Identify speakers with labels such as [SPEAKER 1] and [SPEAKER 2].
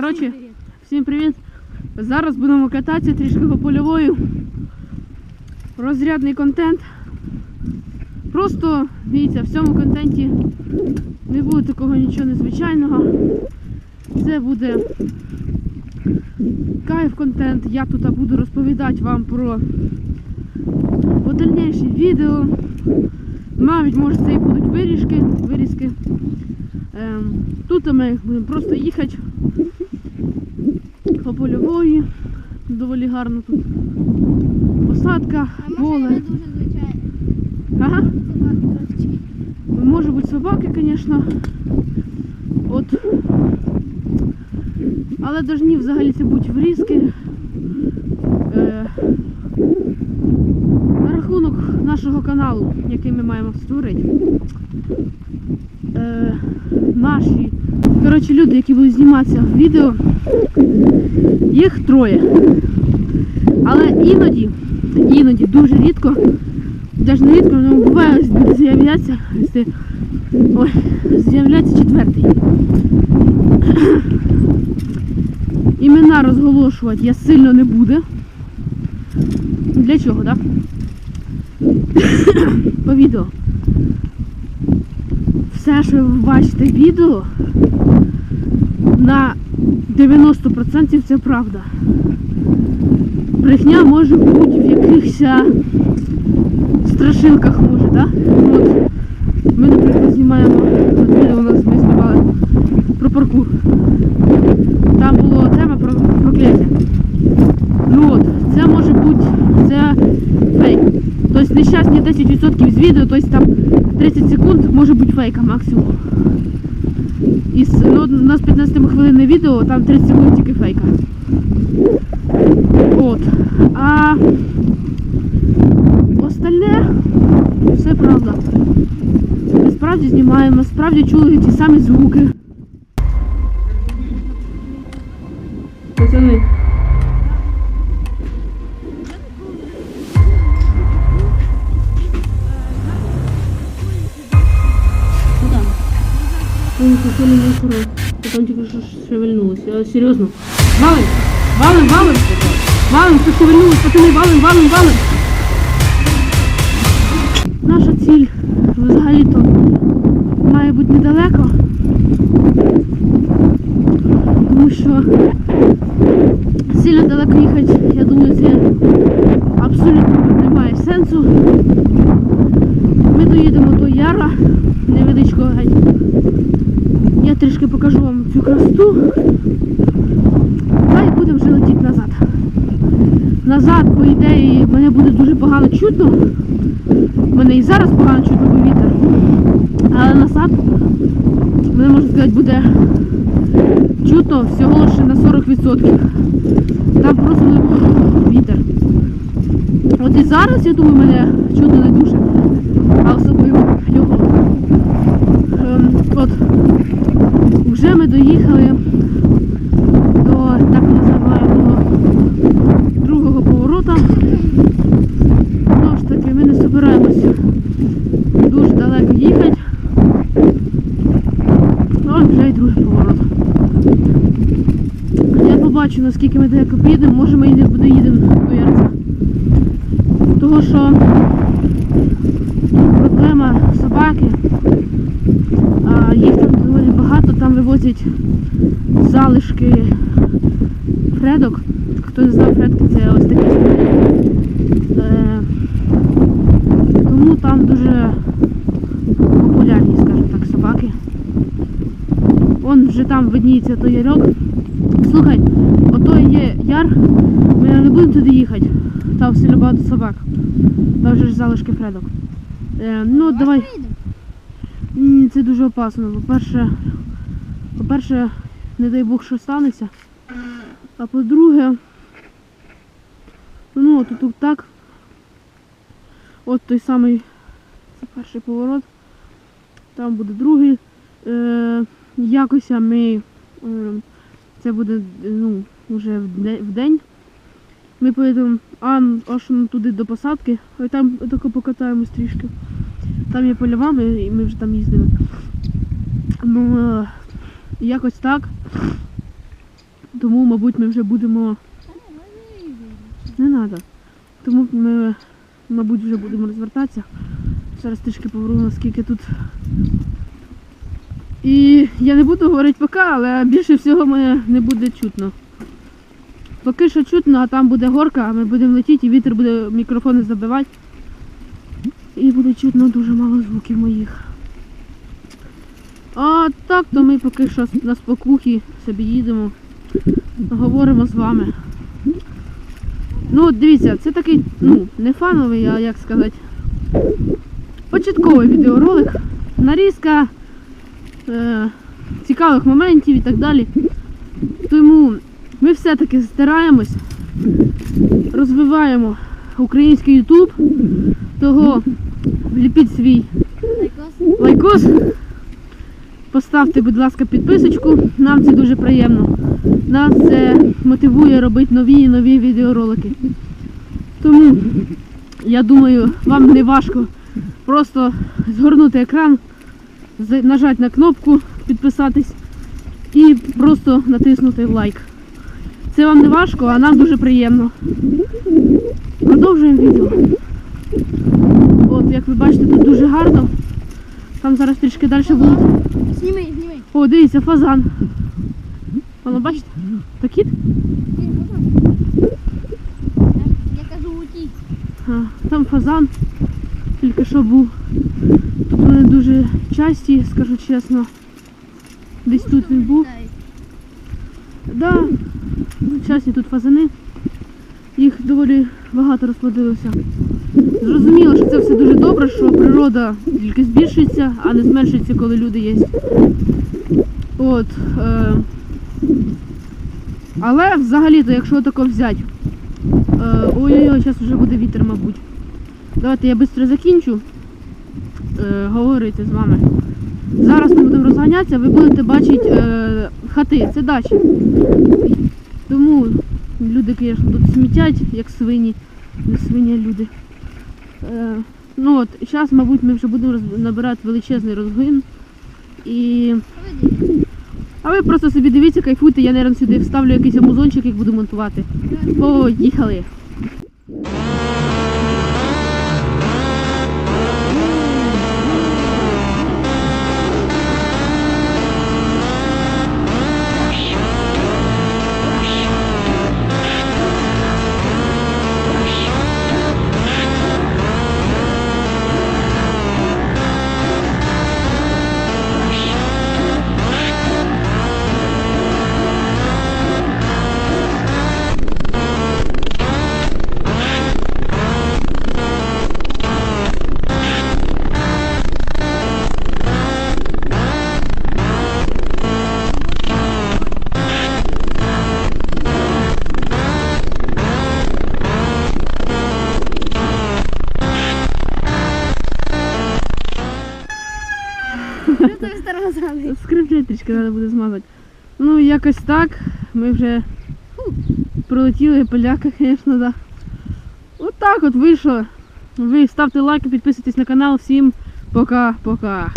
[SPEAKER 1] Коротше, всім привіт! Зараз будемо кататися трішки по польовою. Розрядний контент. Просто дивіться, в цьому контенті не буде такого нічого незвичайного. Це буде кайф контент. Я тут буду розповідати вам про подальніші відео. Навіть може це і будуть виріжки, вирізки. Ем, тут ми будемо просто їхати по польової. Доволі гарно тут. Посадка, поле. Ага. Може бути собаки, звісно. От. Але повинні взагалі це бути врізки. Е, на рахунок нашого каналу, який ми маємо створити. Е, наші коротше, люди, які будуть зніматися в відео, їх троє. Але іноді, іноді, дуже рідко, навіть не рідко, але буває, якщо- ой, з'являється четвертий. Імена розголошувати я сильно не буду. Для чого, так? По відео. Все, що ви бачите відео, на 90% це правда. Брехня може бути в якихось страшилках може, так? От. Ми, наприклад, знімаємо от у нас ми знімали про паркур. Там була тема про прокляття. Ну от, це може бути це фейк. Тобто нещасні 10% з відео, тобто там 30 секунд може бути фейка максимум. Із, ну, у нас 15 хвилинне відео, там 30 секунд тільки фейка. От. А остальне все правда. Ми справді знімаємо, справді чули ті самі звуки. Пацани. Не хотели не аккурат. Потом тільки що шевельнулось. Я серйозно. Валим! Валим, валим! Валим, що шевельнулось, пацани, валим, валим, валим! Наша ціль взагалі-то має бути недалеко. Тому що сильно далеко їхати, я думаю, це абсолютно немає сенсу. Ми доїдемо до Яра, невеличкого геть. Трішки покажу вам цю красоту. Та й будемо вже летіти назад. Назад, по ідеї, мене буде дуже погано чутно. Мене і зараз погано чутно, бо вітер. Але назад, мене можна сказати, буде чутно всього лише на 40%. Там просто вітер. От і зараз, я думаю, мене чутно не дуже. А особливо його. Ем, от вже ми доїхали до так називаємого другого поворота. Знову ж таки, ми не збираємося дуже далеко їхати. Ось вже й другий поворот. Я побачу, наскільки ми далеко поїдемо, може ми і не доїдемо до Ярця. Того що проблема собаки, а їх там доволі багато, там залишки фредок. Хто не знав фредки, це ось такі. Е, тому там дуже популярні, скажімо так, собаки. Он вже там видніється той ярок. Слухай, ото є яр, ми не будемо туди їхати. Там сильно багато собак. Там вже ж залишки фредок. Е, ну, давай. Це дуже опасно. По-перше, по-перше, не дай Бог, що станеться. А по-друге, ну тут так. От той самий це перший поворот. Там буде другий. Е, якось ми е, це буде ну, вже в де- в день. Ми поїдемо аж туди до посадки, а там тако покатаємось трішки. Там є польова, і ми вже там їздили. Ну, е, якось так. тому, мабуть, ми вже будемо. Не треба. Тому ми, мабуть, вже будемо розвертатися. Зараз трішки поверну, наскільки тут. І я не буду говорити поки, але більше всього мене не буде чутно. Поки що чутно, а там буде горка, а ми будемо летіти, і вітер буде мікрофони забивати. І буде чутно дуже мало звуків моїх. А так, то ми поки що на спокухі собі їдемо, говоримо з вами. Ну, от дивіться, це такий, ну, не фановий, а як сказати, початковий відеоролик. Нарізка е, цікавих моментів і так далі. Тому ми все-таки стараємось, розвиваємо український YouTube, того вліпіть свій
[SPEAKER 2] Лайкос.
[SPEAKER 1] Поставте, будь ласка, підписочку. Нам це дуже приємно. Нас це мотивує робити нові і нові відеоролики. Тому я думаю, вам не важко просто згорнути екран, нажати на кнопку підписатись і просто натиснути лайк. Це вам не важко, а нам дуже приємно. Продовжуємо відео. От, як ви бачите, тут дуже гарно. Там зараз трішки далі будуть.
[SPEAKER 2] Зніми, зніми.
[SPEAKER 1] О, дивіться, фазан. Воно бачите? То кіт?
[SPEAKER 2] Ні? Я- кажу уті.
[SPEAKER 1] А, там фазан. Тільки що був. Тут вони дуже часті, скажу чесно. Десь тут він був. Да, часті тут фазани. Їх доволі багато розплодилося. Зрозуміло, що це все дуже добре, що природа тільки збільшується, а не зменшується, коли люди є. От. Е... Але взагалі-то, якщо тако взяти. Е... Ой-ой-ой, зараз вже буде вітер, мабуть. Давайте я швидко закінчу е... говорити з вами. Зараз ми будемо розганятися, ви будете бачити е... хати, це дачі. Тому люди, звісно, тут смітять, як свині. Не свині, а люди. Е, ну от, зараз, мабуть, ми вже будемо набирати величезний розгин. І... А ви просто собі дивіться, кайфуйте, я, наверное, сюди вставлю якийсь амузончик, як буду монтувати. Поїхали! Скрипчать трішки треба буде змазати. Ну, якось так. Ми вже пролетіли поляка, звісно, да. От так от вийшло. Ви ставте лайки, підписуйтесь на канал. Всім пока-пока.